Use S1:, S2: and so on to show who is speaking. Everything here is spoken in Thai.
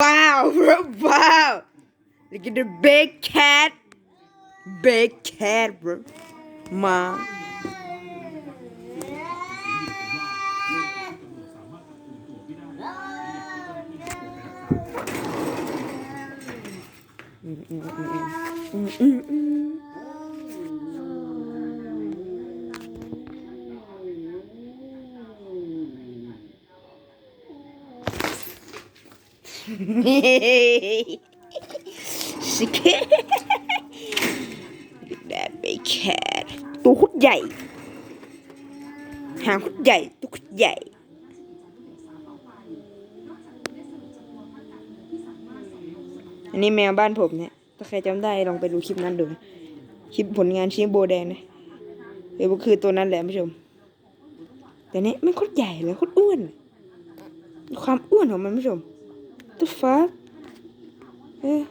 S1: Wow, bro, wow. Look at the big cat. Big cat, bro. Mom. Mm, Sick. Mm, mm, that big cat ตัวคุดใหญ่ หางคุดใหญ่ตัวคุดใหญ่อันนี้แมวบ้านผมเนี่ย ถ้าใครจำได้ลองไปดูคลิปนั้นดู คลิปผลงานชี้นโบแดงนะเดี๋ยคือตัวนั้นแหละผู้ชม แต่เนี้ไม่โคตรใหญ่เลยโคตรอ้วน ความอ้วนของมันผู้ชม tu fa. É.